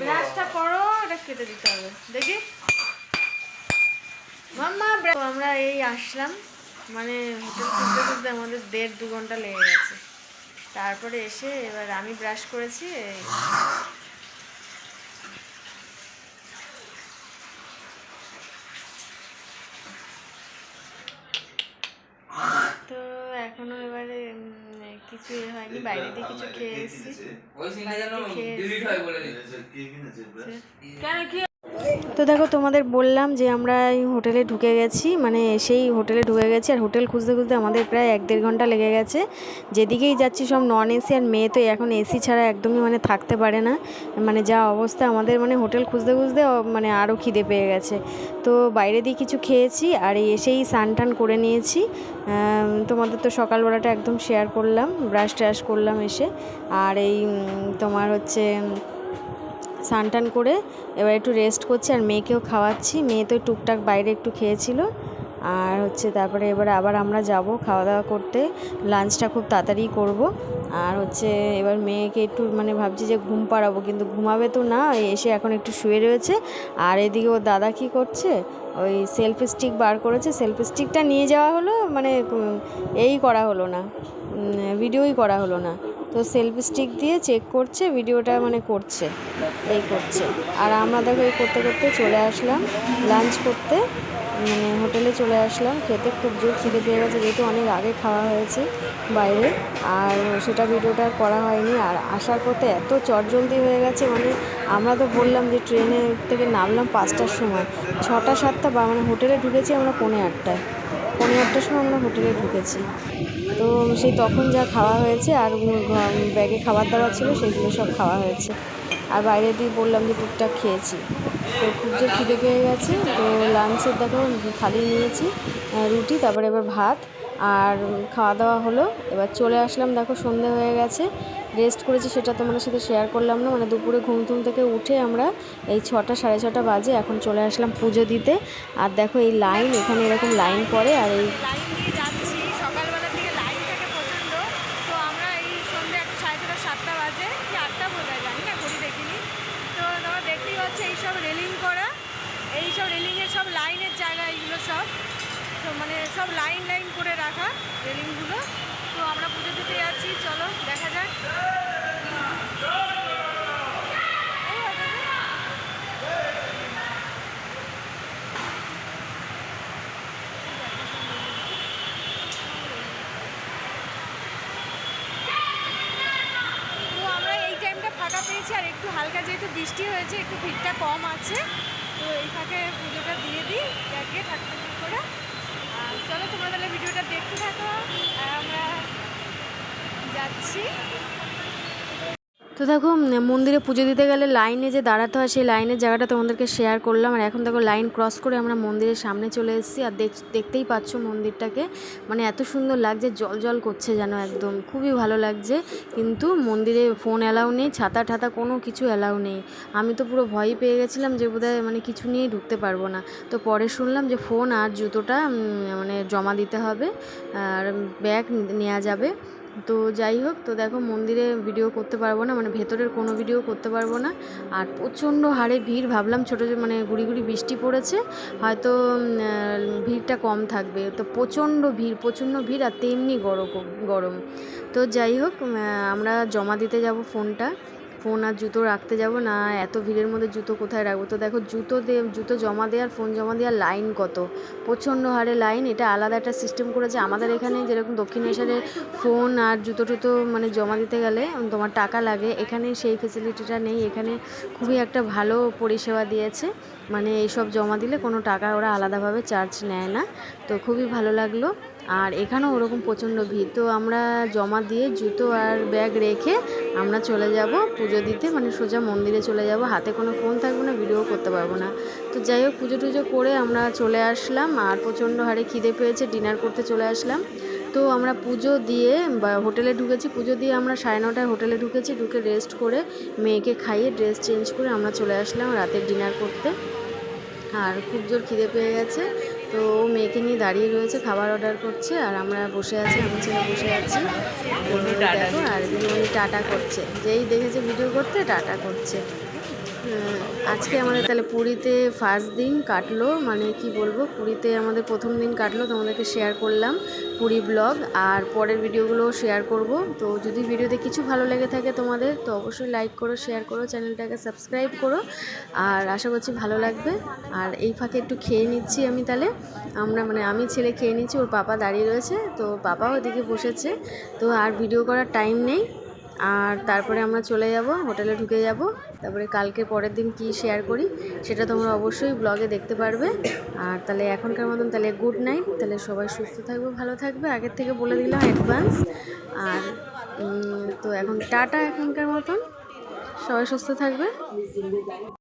ব্রাশটা করো, এটা কেটে দিতে হবে। দেখি। মাম্মা আমরা এই আসলাম। মানে হোটেল খুঁজতে খুঁজতে আমাদের দেড় দু ঘণ্টা লেগে গেছে। তারপরে এসে এবার আমি ব্রাশ করেছি এই তো এখনও এবারে উম, কিছু এ হয়নি বাইরে দিয়ে কিছু খেয়ে এসেছি ওই সিনটা যেন ডিলিট হয় বলে দিন কেন কি তো দেখো, তোমাদের বললাম যে আমরা এই হোটেলে ঢুকে গেছি মানে সেই হোটেলে ঢুকে গেছি, আর হোটেল খুঁজতে খুঁজতে আমাদের প্রায় এক দেড় ঘণ্টা লেগে গেছে। যেদিকেই যাচ্ছি সব নন এসি আর মেয়ে তো এখন এসি ছাড়া একদমই মানে থাকতে পারে না। মানে যা অবস্থা আমাদের মানে হোটেল খুঁজতে খুঁজতে মানে আরও খিদে পেয়ে গেছে। তো বাইরে দিয়ে কিছু খেয়েছি, আর এসেই স্নান টান করে নিয়েছি। তোমাদের তো সকালবেলাটা একদম শেয়ার করলাম ব্রাশ ট্রাশ করলাম এসে। আর এই তোমার হচ্ছে স্নান টান করে এবার একটু রেস্ট করছি আর মেয়েকেও খাওয়াচ্ছি। মেয়ে তো টুকটাক বাইরে একটু খেয়েছিল। আর হচ্ছে তারপরে এবার আবার আমরা যাব খাওয়া দাওয়া করতে। লাঞ্চটা খুব তাড়াতাড়ি করব। আর হচ্ছে এবার মেয়েকে একটু মানে ভাবছি যে ঘুম পাড়াবো, কিন্তু ঘুমাবে তো না। এসে এখন একটু শুয়ে রয়েছে। আর এদিকে ওর দাদা কি করছে? ওই সেলফি স্টিক বার করেছে। সেলফি স্টিকটা নিয়ে যাওয়া হলো মানে এই করা হলো না। ভিডিওই করা হলো না। তো সেলফি স্টিক দিয়ে চেক করছে ভিডিওটা মানে করছে, এই করছে। আর আমরা দেখো এই করতে করতে চলে আসলাম লাঞ্চ করতে। মানে হোটেলে চলে আসলাম। খেতে খুব জোর খিদে পেয়ে গেছে, যেহেতু অনেক আগে খাওয়া হয়েছে বাইরে। আর সেটা ভিডিওটা করা হয়নি। আর আসার পথে এত চটজলদি হয়ে গেছে মানে আমরা তো বললাম যে ট্রেনে থেকে নামলাম পাঁচটার সময়। ছটা, সাতটা বা মানে হোটেলে ঢুকেছি আমরা পৌনে আটটায়। পৌনে আটটার সময় আমরা হোটেলে ঢুকেছি। তো সেই তখন যা খাওয়া হয়েছে আর ব্যাগে খাবার দাবার ছিল, সেগুলো সব খাওয়া হয়েছে। আর বাইরে দিয়ে বললাম যে টুকটাক খেয়েছি। তো খুব যে খিদে পেয়ে গেছে, তো লাঞ্চের দেখো থালি নিয়েছি রুটি, তারপরে এবার ভাত আর খাওয়া দাওয়া হলো। এবার চলে আসলাম, দেখো সন্ধে হয়ে গেছে রেস্ট করেছি সেটা তোমাদের সাথে শেয়ার করলাম না মানে দুপুরে ঘুম টুম থেকে উঠে আমরা এই ছটা সাড়ে ছটা বাজে এখন চলে আসলাম পুজো দিতে। আর দেখো এই লাইন এখানে এরকম লাইন পড়ে আর এই লাইন দিয়ে যাচ্ছি সকালবেলার দিকে লাইন থাকে প্রচণ্ড তো আমরা এই সন্ধ্যে একটা সাড়ে ছটা সাতটা বাজে কি আটটা বোঝায় জানি না ঘড়ি দেখিনি তো তোমরা দেখতেই পাচ্ছ এইসব রেলিং করা এইসব রেলিংয়ের সব লাইনের জায়গা এইগুলো সব তো মানে সব লাইন লাইন করে রাখা রেলিংগুলো। তো আমরা পুজো দিতে যাচ্ছি, চলো, দেখা যাক। ফাঁকা পেয়েছি, আর একটু হালকা যেহেতু বৃষ্টি হয়েছে, একটু ভিড়টা কম আছে, তো এই পুজোটা দিয়ে দিই, ব্যাগে ঠাকুর করে চলো তোমরা তাহলে ভিডিওটা দেখতে থাকো। আর আমরা যাচ্ছি। তো দেখো মন্দিরে পুজো দিতে গেলে লাইনে যে দাঁড়াতে হয়, সেই লাইনের জায়গাটা তোমাদেরকে শেয়ার করলাম। আর এখন দেখো লাইন ক্রস করে আমরা মন্দিরের সামনে চলে এসেছি। আর দেখ, দেখতেই পাচ্ছ মন্দিরটাকে। মানে এত সুন্দর লাগছে, জল জল করছে যেন একদম। খুবই ভালো লাগছে। কিন্তু মন্দিরে ফোন অ্যালাউ নেই, ছাতা ঠাতা কোনো কিছু অ্যালাউ নেই। আমি তো পুরো ভয়ই পেয়ে গেছিলাম যে বোধহয় মানে কিছু নিয়েই ঢুকতে পারব না। তো পরে শুনলাম যে ফোন আর জুতোটা মানে জমা দিতে হবে। আর ব্যাগ নেওয়া যাবে। তো যাই হোক, তো দেখো মন্দিরে ভিডিও করতে পারব না মানে ভেতরের কোনো ভিডিও করতে পারব না। আর প্রচণ্ড হারে ভিড়, ভাবলাম ছোটো মানে গুড়ি গুড়ি বৃষ্টি পড়েছে, হয়তো ভিড়টা কম থাকবে। তো প্রচণ্ড ভিড় প্রচণ্ড ভিড় আর তেমনি গরম গরম। তো যাই হোক আমরা জমা দিতে যাব ফোনটা ফোন আর জুতো রাখতে যাব না, এত ভিড়ের মধ্যে জুতো কোথায় রাখব? তো দেখো, জুতো দে, জুতো জমা দেওয়ার, ফোন জমা দেওয়ার লাইন কত? প্রচণ্ড হারে লাইন, এটা আলাদা একটা সিস্টেম করেছে। আমাদের এখানে যেরকম দক্ষিণেশ্বরে ফোন আর জুতো টুতো মানে জমা দিতে গেলে তোমার টাকা লাগে, এখানে সেই ফেসিলিটিটা নেই। এখানে খুবই একটা ভালো পরিষেবা দিয়েছে। মানে এইসব জমা দিলে কোনো টাকা ওরা আলাদাভাবে চার্জ নেয় না। তো খুবই ভালো লাগল। আর এখানেও ওরকম প্রচণ্ড ভিড়। তো আমরা জমা দিয়ে জুতো আর ব্যাগ রেখে আমরা চলে যাব পুজো দিতে। মানে সোজা মন্দিরে চলে যাব। হাতে কোনো ফোন থাকবে না, ভিডিও করতে পারব না। তো যাই হোক, পুজো টুজো করে আমরা চলে আসলাম আর প্রচণ্ড হারে খিদে পেয়েছে, ডিনার করতে চলে আসলাম। তো আমরা পুজো দিয়ে হোটেলে ঢুকেছি। পুজো দিয়ে আমরা সাড়ে নটায় হোটেলে ঢুকেছি। ঢুকে রেস্ট করে মেয়েকে খাইয়ে ড্রেস চেঞ্জ করে আমরা চলে আসলাম রাতের ডিনার করতে। আর খুব জোর খিদে পেয়ে গেছে। তো ও মেয়েকে নিয়ে দাঁড়িয়ে রয়েছে খাবার অর্ডার করছে আর আমরা বসে আছি আমার ছেলে বসে আছি। দেখো আর দিদিমণি টাটা করছে। যেই দেখেছে ভিডিও করতে টাটা করছে। আজকে আমাদের তাহলে পুরীতে ফার্স্ট দিন কাটলো মানে কি বলব, পুরীতে আমাদের প্রথম দিন কাটলো তোমাদেরকে শেয়ার করলাম পুরী ব্লগ আর পরের ভিডিওগুলো শেয়ার করব। তো যদি ভিডিওতে কিছু ভালো লেগে থাকে তোমাদের, তো অবশ্যই লাইক করো শেয়ার করো চ্যানেলটাকে সাবস্ক্রাইব করো, আর আশা করছি ভালো লাগবে। আর এই ফাঁকে একটু খেয়ে নিচ্ছি আমি তাহলে। আমরা মানে আমি ছেলে খেয়ে নিচ্ছি, ওর পাপা দাঁড়িয়ে রয়েছে, তো পাপাও ওদিকে বসেছে, তো আর ভিডিও করার টাইম নেই। আর তারপরে আমরা চলে যাব, হোটেলে ঢুকে যাব। তারপরে কালকে পরের দিন কি শেয়ার করি, সেটা তোমরা অবশ্যই ব্লগে দেখতে পারবে। আর তাহলে এখনকার মতন তাহলে গুড নাইট তাহলে সবাই সুস্থ থাকবে, ভালো থাকবে। আগের থেকে বলে দিলাম অ্যাডভান্স আর তো এখন টাটা এখনকার মতন। সবাই সুস্থ থাকবে।